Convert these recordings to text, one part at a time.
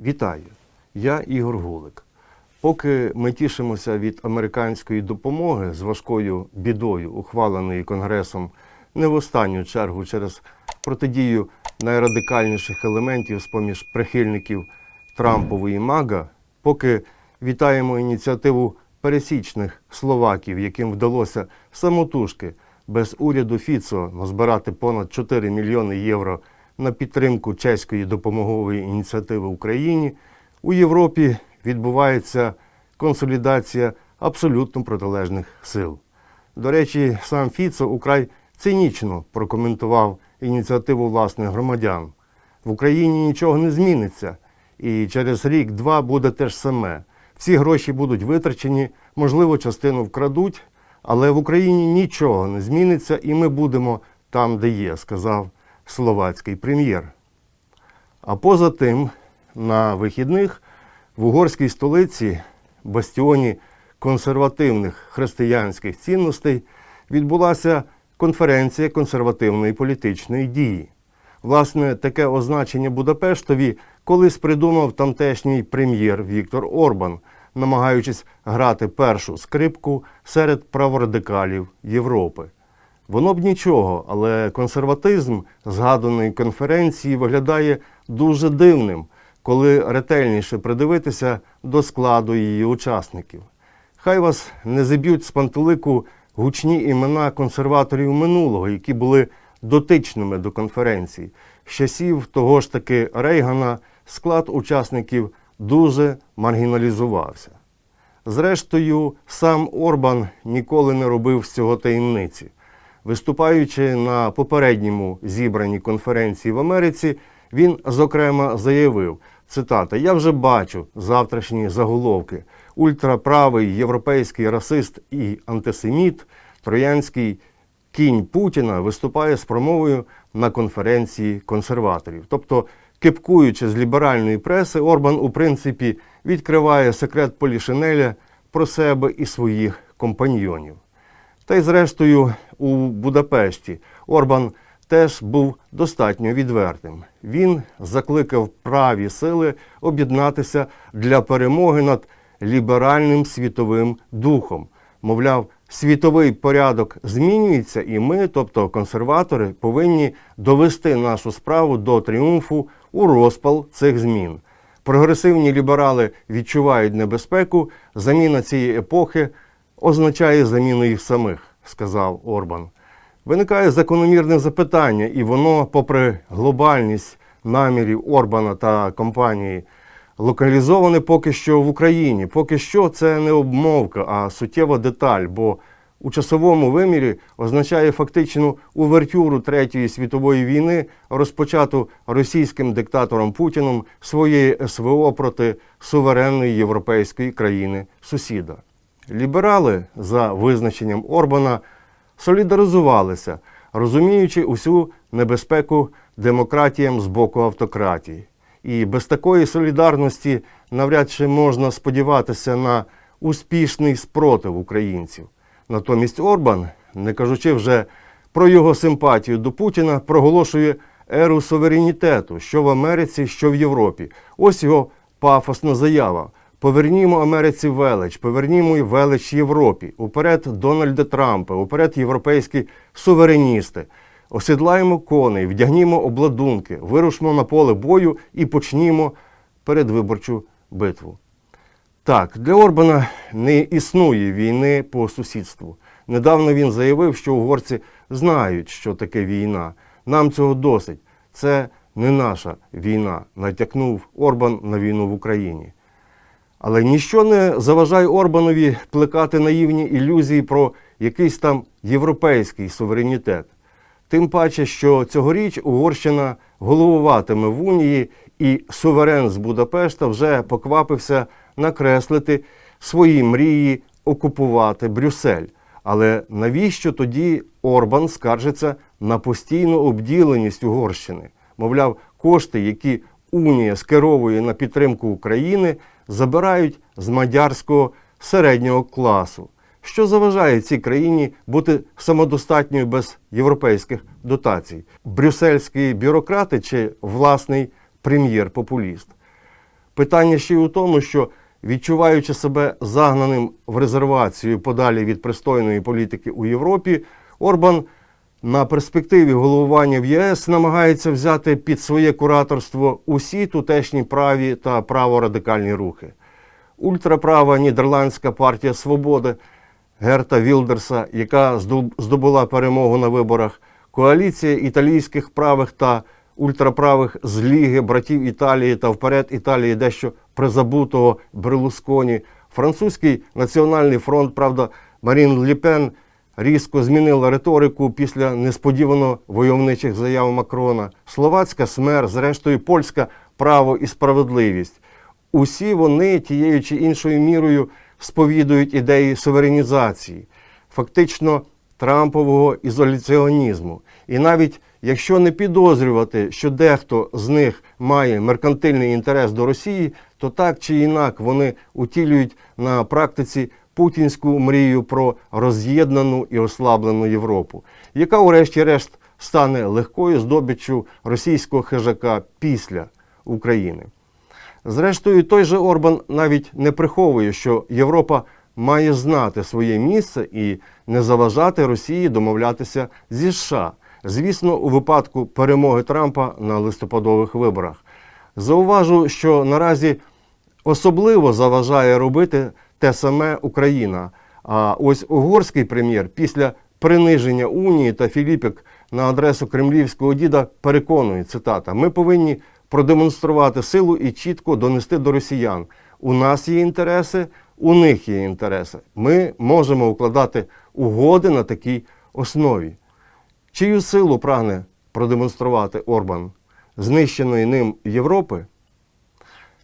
Вітаю! Я Ігор Гулик. Поки ми тішимося від американської допомоги з важкою бідою, ухваленої Конгресом не в останню чергу через протидію найрадикальніших елементів з поміж прихильників Трампової МАГА, поки вітаємо ініціативу пересічних словаків, яким вдалося самотужки без уряду Фіцо назбирати понад 4 мільйони євро на підтримку чеської допомогової ініціативи Україні, у Європі відбувається консолідація абсолютно протилежних сил. До речі, сам Фіцо украй цинічно прокоментував ініціативу власних громадян. В Україні нічого не зміниться, і через рік-два буде те ж саме. Всі гроші будуть витрачені, можливо, частину вкрадуть, але в Україні нічого не зміниться, і ми будемо там, де є, сказав словацький прем'єр. А поза тим, на вихідних в угорській столиці, бастіоні консервативних християнських цінностей, відбулася конференція консервативної політичної дії. Власне, таке означення Будапештові колись придумав тамтешній прем'єр Віктор Орбан, намагаючись грати першу скрипку серед праворадикалів Європи. Воно б нічого, але консерватизм згаданої конференції виглядає дуже дивним, коли ретельніше придивитися до складу її учасників. Хай вас не зіб'ють з пантелику гучні імена консерваторів минулого, які були дотичними до конференції. З часів того ж таки Рейгана склад учасників дуже маргіналізувався. Зрештою, сам Орбан ніколи не робив з цього таємниці. Виступаючи на попередньому зібранні конференції в Америці, він зокрема заявив: цитата: Я вже бачу завтрашні заголовки. Ультраправий європейський расист і антисеміт, троянський кінь Путіна виступає з промовою на конференції консерваторів. Тобто, кипкуючи з ліберальної преси, Орбан, у принципі, відкриває секрет Полішинеля про себе і своїх компаньйонів. Та й зрештою у Будапешті Орбан теж був достатньо відвертим. Він закликав праві сили об'єднатися для перемоги над ліберальним світовим духом. Мовляв, світовий порядок змінюється, і ми, тобто консерватори, повинні довести нашу справу до тріумфу у розпал цих змін. Прогресивні ліберали відчувають небезпеку, заміна цієї епохи означає заміну їх самих, сказав Орбан. Виникає закономірне запитання, і воно, попри глобальність намірів Орбана та компанії, локалізоване поки що в Україні. Поки що це не обмовка, а суттєва деталь, бо у часовому вимірі означає фактичну увертюру Третьої світової війни, розпочату російським диктатором Путіном своєї СВО проти суверенної європейської країни сусіда. Ліберали, за визначенням Орбана, солідаризувалися, розуміючи усю небезпеку демократіям з боку автократії. І без такої солідарності навряд чи можна сподіватися на успішний спротив українців. Натомість Орбан, не кажучи вже про його симпатію до Путіна, проголошує еру суверенітету, що в Америці, що в Європі. Ось його пафосна заява. Повернімо Америці велич, повернімо й велич Європі. Уперед Дональда Трампа, уперед європейські сувереністи. Осідлаємо коней, вдягнімо обладунки, вирушимо на поле бою і почнімо передвиборчу битву. Так, для Орбана не існує війни по сусідству. Недавно він заявив, що угорці знають, що таке війна. Нам цього досить. Це не наша війна, натякнув Орбан на війну в Україні. Але ніщо не заважає Орбанові плекати наївні ілюзії про якийсь там європейський суверенітет. Тим паче, що цьогоріч Угорщина головуватиме в Унії, і суверен з Будапешта вже поквапився накреслити свої мрії окупувати Брюссель. Але навіщо тоді Орбан скаржиться на постійну обділеність Угорщини? Мовляв, кошти, які Унія скеровує на підтримку України, забирають з мадярського середнього класу. Що заважає цій країні бути самодостатньою без європейських дотацій? Брюссельські бюрократи чи власний прем'єр-популіст? Питання ще й у тому, що відчуваючи себе загнаним в резервацію подалі від пристойної політики у Європі, Орбан на перспективі головування в ЄС намагається взяти під своє кураторство усі тутешні праві та праворадикальні рухи. Ультраправа Нідерландська партія Свободи Герта Вілдерса, яка здобула перемогу на виборах, коаліція італійських правих та ультраправих з Ліги братів Італії та вперед Італії дещо призабутого Берлусконі, французький національний фронт, правда, Марін Ліпен різко змінила риторику після несподівано войовничих заяв Макрона, словацька смер, зрештою польська право і справедливість. Усі вони тією чи іншою мірою сповідують ідеї суверенізації, фактично трампового ізоляціонізму. І навіть якщо не підозрювати, що дехто з них має меркантильний інтерес до Росії, то так чи інак вони утілюють на практиці путінську мрію про роз'єднану і ослаблену Європу, яка, урешті-решт, стане легкою здобиччю російського хижака після України. Зрештою, той же Орбан навіть не приховує, що Європа має знати своє місце і не заважати Росії домовлятися зі США. Звісно, у випадку перемоги Трампа на листопадових виборах. Зауважу, що наразі особливо заважає робити те саме Україна. А ось угорський прем'єр після приниження Унії та Філіпік на адресу кремлівського діда переконує цитата: Ми повинні продемонструвати силу і чітко донести до росіян. У нас є інтереси, у них є інтереси. Ми можемо укладати угоди на такій основі. Чию силу прагне продемонструвати Орбан знищеної ним Європи?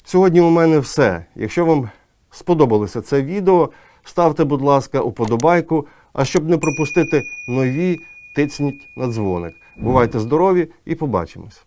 Сьогодні у мене все. Якщо вам сподобалося це відео, ставте, будь ласка, уподобайку. А щоб не пропустити нові, тицніть на дзвоник. Бувайте здорові і побачимось!